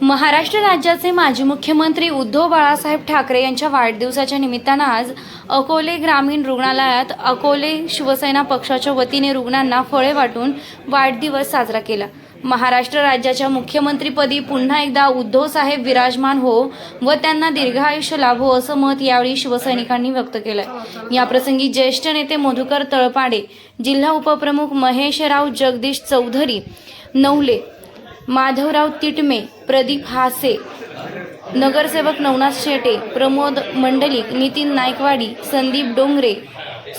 महाराष्ट्र राज्याचे माजी मुख्यमंत्री उद्धव बाळासाहेब ठाकरे यांच्या वाढदिवसाच्या निमित्तानं आज अकोले ग्रामीण रुग्णालयात अकोले शिवसेना पक्षाच्या वतीने रुग्णांना फळे वाटून वाढदिवस साजरा केला. महाराष्ट्र राज्याच्या मुख्यमंत्रीपदी पुन्हा एकदा उद्धव साहेब विराजमान हो व त्यांना दीर्घायुष्य लाभो असं मत यावेळी शिवसैनिकांनी व्यक्त केलं याप्रसंगी ज्येष्ठ नेते मधुकर तळपाडे जिल्हा उपप्रमुख महेशराव जगदीश चौधरी नवले माधवराव तिटमे प्रदीप हासे नगरसेवक नवनाथ शेटे प्रमोद मंडलिक नितीन नायकवाडी संदीप डोंगरे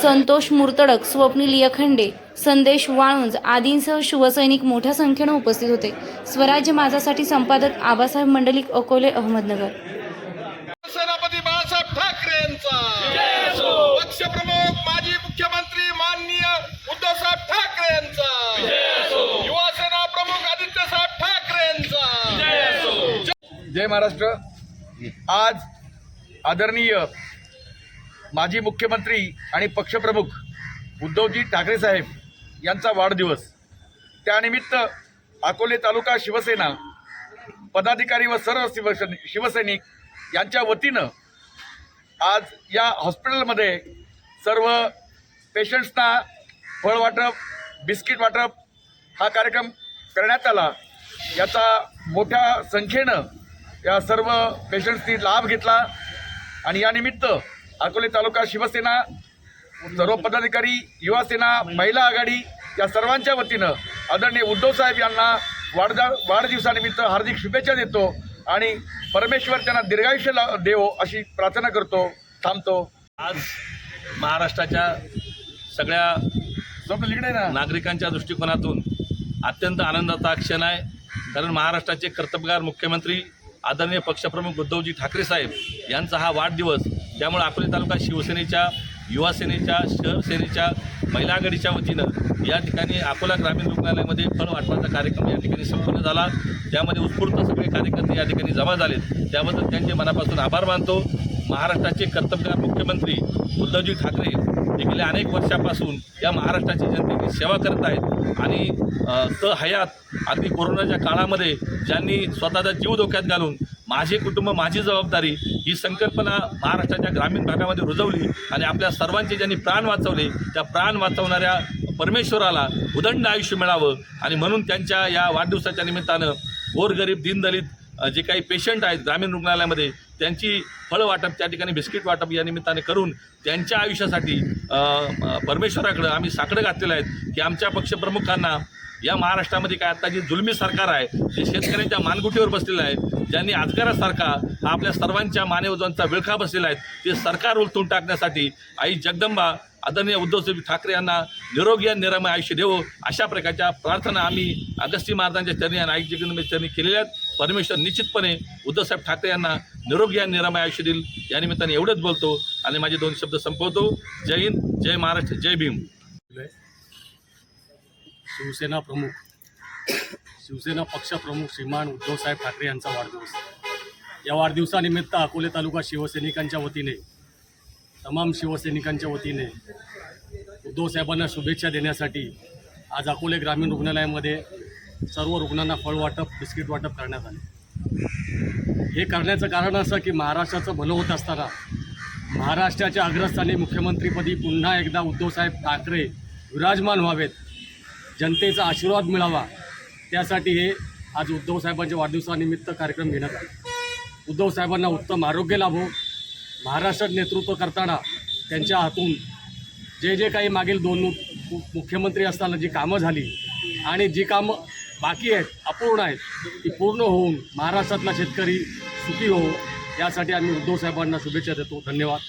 संतोष मुर्तडक स्वप्नील यखंडे संदेश वाळुंज आदींसह शिवसैनिक मोठ्या संख्येनं उपस्थित होते. स्वराज्य माझासाठी संपादक आबासाहेब मंडलिक अकोले अहमदनगर. सेनापती बाळासाहेब ठाकरे यांचा. पक्षप्रमुख माजी मुख्यमंत्री माननीय उद्धवसाहेब ठाकरे यांचा. जय महाराष्ट्र. आज आदरणीय माजी मुख्यमंत्री आणि पक्षप्रमुख उद्धवजी ठाकरे साहेब यांचा वाढदिवस. त्यानिमित्त अकोले तालुका शिवसेना पदाधिकारी व सर्व शिवसैन शिवसैनिक यांच्या वतीनं आज या हॉस्पिटलमध्ये सर्व पेशंट्सना फळ वाटप बिस्किट वाटप हा कार्यक्रम करण्यात आला. याचा मोठ्या संख्येनं या सर्व पेशंट्सनी लाभ घेतला. आणि यानिमित्त अकोले तालुका शिवसेना सर्व पदाधिकारी युवा सेना महिला आघाडी या सर्वांच्या वतीनं आदरणीय उद्धव साहेब यांना वाढदा वाढदिवसानिमित्त हार्दिक शुभेच्छा देतो आणि परमेश्वर त्यांना दीर्घायुष्य ला देवो अशी प्रार्थना करतो थांबतो. आज महाराष्ट्राच्या सगळ्या नागरिकांच्या दृष्टिकोनातून अत्यंत आनंदाचा क्षण आहे. कारण महाराष्ट्राचे कर्तव्यगार मुख्यमंत्री आदरणीय पक्षप्रमुख उद्धवजी ठाकरे साहेब यांचा हा वाढदिवस त्यामुळे अकोले तालुका शिवसेनेच्या युवा सेनेच्या शहर सेनेच्या महिला आघाडीच्या वतीनं या ठिकाणी अकोला ग्रामीण रुग्णालयामध्ये फळ वाटपाचा कार्यक्रम या ठिकाणी संपन्न झाला. त्यामध्ये उत्स्फूर्त सगळे कार्यकर्ते या ठिकाणी जमा झालेत. त्याबद्दल त्यांचे मनापासून आभार मानतो. महाराष्ट्राचे कर्तव्यगार मुख्यमंत्री उद्धवजी ठाकरे हे गेल्या अनेक वर्षापासून या महाराष्ट्राची जनतेची सेवा करत आहेत. आणि स त हयात अगदी कोरोनाच्या काळामध्ये ज्यांनी स्वतःचा जीव धोक्यात घालून माझे कुटुंब माझी जबाबदारी ही संकल्पना महाराष्ट्राच्या ग्रामीण भागामध्ये रुजवली आणि आपल्या सर्वांचे ज्यांनी प्राण वाचवले त्या प्राण वाचवणाऱ्या परमेश्वराला उदंड आयुष्य मिळावं आणि म्हणून त्यांच्या या वाढदिवसाच्या निमित्तानं गोरगरीब दीनदलित जे काही पेशंट आहेत ग्रामीण रुग्णालयामध्ये त्यांची फळं वाटप त्या ठिकाणी बिस्किट वाटप या निमित्ताने करून त्यांच्या आयुष्यासाठी परमेश्वराकडं आम्ही साकडं घातलेलं आहेत की आमच्या पक्षप्रमुखांना या महाराष्ट्रामध्ये काय आता जे जुलमी सरकार आहे जे शेतकऱ्यांच्या मानगुटीवर बसलेलं आहे ज्यांनी आजगारासारखा हा आपल्या सर्वांच्या मानेवजांचा विळखा बसलेला आहे ते सरकार उलथून टाकण्यासाठी आई जगदंबा आदरणीय उद्धवसाहेब ठाकरे यांना निरोगी आणि निरामय आयुष्य देवो अशा प्रकारच्या प्रार्थना आम्ही अगस्ती महाराजांच्या चरणी आणि आई जगदंबेच्या चरणी केलेल्या आहेत. परमेश्वर निश्चितपणे उद्धवसाहेब ठाकरे यांना निरोगी आणि निरामय आयुष्य देईल. या निमित्ताने एवढंच बोलतो आणि माझे दोन शब्द संपवतो. जय हिंद जय महाराष्ट्र जय भीम. शिवसेना प्रमुख शिवसेना पक्षप्रमुख श्रीमान उद्धवसाहेब ठाकरे यांचा वाढदिवस. या वाढदिवसानिमित्त अकोले तालुका शिवसैनिकांच्या वतीने तमाम शिवसैनिकांच्या वतीने उद्धवसाहेबांना शुभेच्छा देण्यासाठी आज अकोले ग्रामीण रुग्णालयामध्ये सर्व रुग्णांना फळ वाटप बिस्किट वाटप करण्यात आले. हे करण्याचं कारण असं की महाराष्ट्राचं भलं होत असताना महाराष्ट्राच्या अग्रस्थानी मुख्यमंत्रीपदी पुन्हा एकदा उद्धवसाहेब ठाकरे विराजमान व्हावेत जनतेचा आशीर्वाद मिळावा. त्यासाठी हे आज उद्धवसाहेबांच्या वाढदिवसानिमित्त कार्यक्रम घेण्यात आला. उद्धवसाहेबांना उत्तम आरोग्य लाभो. महाराष्ट्रात नेतृत्व करताना त्यांच्या हातून जे जे काही मागील दोन मु- मुख्यमंत्री असताना जी कामं झाली आणि जी कामं बाकी आहेत अपूर्ण आहेत. ती पूर्ण होऊन महाराष्ट्रातला शेतकरी सुखी हो यासाठी आम्ही उद्धवसाहेबांना शुभेच्छा देतो. धन्यवाद.